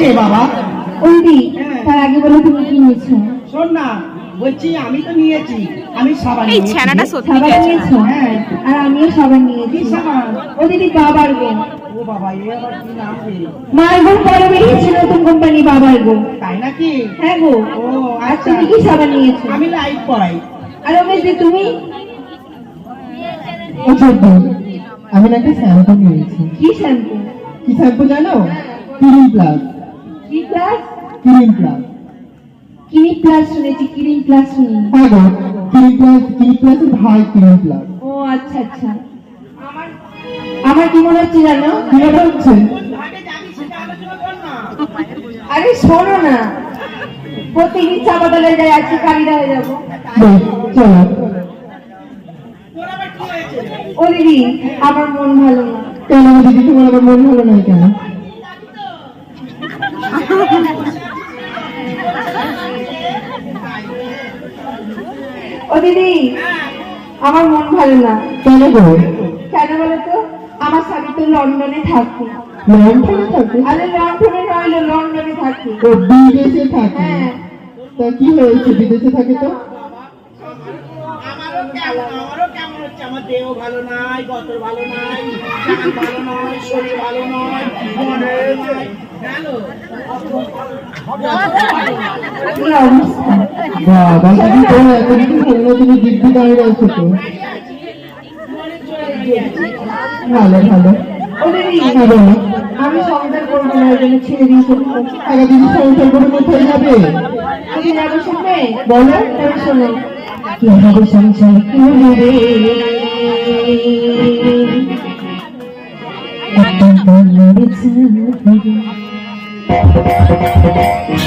কে বাবা ওইদি হ্যাঁ। তার আগে বলো তুমি কি নিয়েছো? শোন না বলছি আমি তো নিয়েছি আমি সাবান এই ছানাটা সত্যি নিয়েছো? হ্যাঁ। আর আমিও সাবান নিয়েছি। সাবান? ও দিদি বাবার গো। ও বাবা এ আবার কি নাম রে? পরে বেরিয়েছে নতুন কোম্পানি বাবার গো। তাই নাকি? হ্যাঁ গো। ও আর আচ্ছা। তুমি কি সাবান নিয়েছো? আমি লাইট পড়াই আর রমেশ দি তুমি? ও চোদ্দ আমি একটা শ্যাম্পু নিয়েছি। কি শ্যাম্পু? কি শ্যাম্পু জানো? ক্রিম প্লাস কি ক্রিম প্লাস কিনি প্লাস শুনেছি ক্রিম প্লাস শুনি। হ্যাঁ গো ক্রিম প্লাস ক্রিম প্লাস ভাই ক্রিম প্লাস ও আচ্ছা আচ্ছা। আমার আমার কি মনে হচ্ছে জানো? কি মনে হচ্ছে? আরে শোনো না। প্রতিদিন চা বদলে যায় আজকে কালিরা হয়ে যাব। চলো। ও দিদি আমার মন ভালো না। কেন দিদি তোমার আবার মন ভালো নয় কেন? ও দিদি আমার মন ভালো না। কেন গো? কেন বলো তো আমার স্বামী তো লন্ডনে থাকে। লন্ডনে থাকে? আরে লন্ডনে রইল লন্ডনে থাকে। ও বিদেশে থাকে? হ্যাঁ। তা কি হয়েছে? বিদেশে থাকে তো? আমারও কেমন হচ্ছে? আমার দেহ ভালো নাই গতর ভালো নাই ভালো নয় শরীর ভালো নয় মনে নাই কি ভালো ভালো হ্যাঁ আমি সংসার করব না জন্য ছেড়ে দিয়ে আগে দিদি সংসার করে কোথায় যাবে তুমি যাবে শুনবে বলো তবে শোনো কি হবে সংসার করবে একটা I'm gonna be too good.